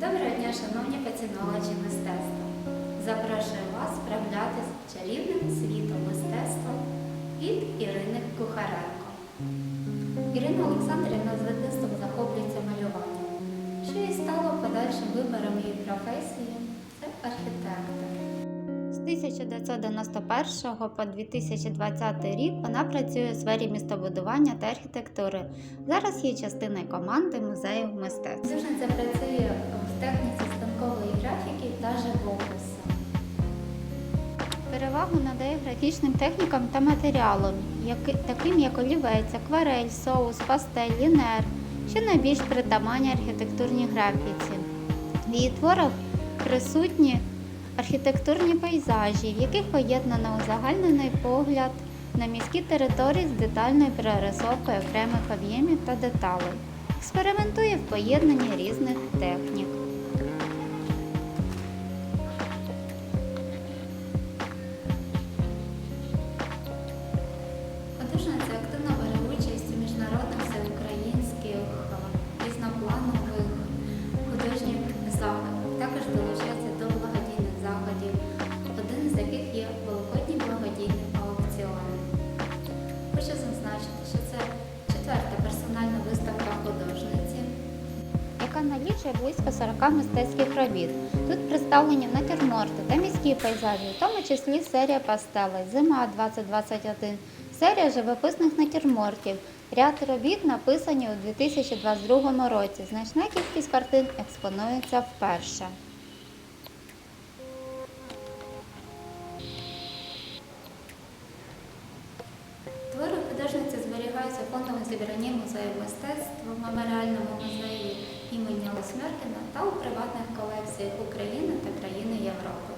Доброго дня, шановні поціновувачі мистецтва. Запрошую вас справлятися чарівним світом мистецтва від Ірини Кухаренко. Ірина Олександрівна з дитинством захоплюється малюванням, що і стало подальшим вибором її професії це архітектор. З 1991 по 2020 рік вона працює у сфері містобудування та архітектури. Зараз є частиною команди музею мистецтв. Художниця працює в техніці станкової графіки та живопису. Перевагу надає графічним технікам та матеріалам, таким як олівець, акварель, соус, пастель, лінер, що найбільш притаманні архітектурній графіці. В її творах присутні архітектурні пейзажі, в яких поєднано узагальнений погляд на міські території з детальною перерисовкою окремих об'ємів та деталей. Експериментує в поєднанні різних технік. Зазначити, що це четверта персональна виставка художниці, яка налічує близько 40 мистецьких робіт. Тут представлені натюрморти та міські пейзажі, в тому числі серія пастелей Зима 2021, серія живописних натюрмортів. Ряд робіт написані у 2022 році. Значна кількість картин експонується вперше. В музею мистецтва, в меморіальному музеї імені Лосмеркіна та у приватних колекціях України та країни Європи.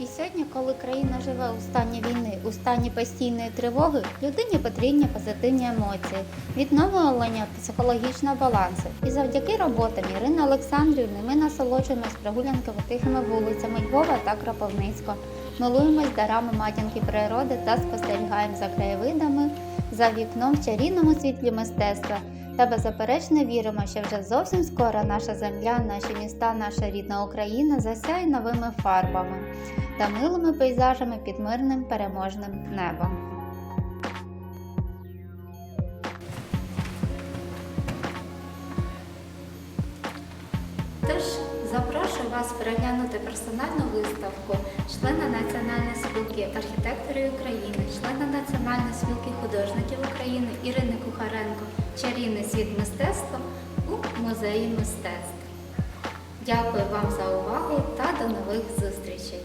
І сьогодні, коли країна живе у стані війни, у стані постійної тривоги, людині потрібні позитивні емоції, відновлення психологічного балансу. І завдяки роботам Ірини Олександрівни ми насолоджуємось прогулянками тихими вулицями Львова та Кропивницького, милуємось дарами матінки природи та спостерігаємо за краєвидами за вікном в чарівному світлі мистецтва. Та беззаперечно віримо, що вже зовсім скоро наша земля, наші міста, наша рідна Україна засяє новими фарбами та милими пейзажами під мирним переможним небом. Вас переглянути персональну виставку члена Національної спілки архітекторів України, члена Національної спілки художників України Ірини Кухаренко Чарівний світ мистецтва у музеї мистецтв. Дякую вам за увагу та до нових зустрічей!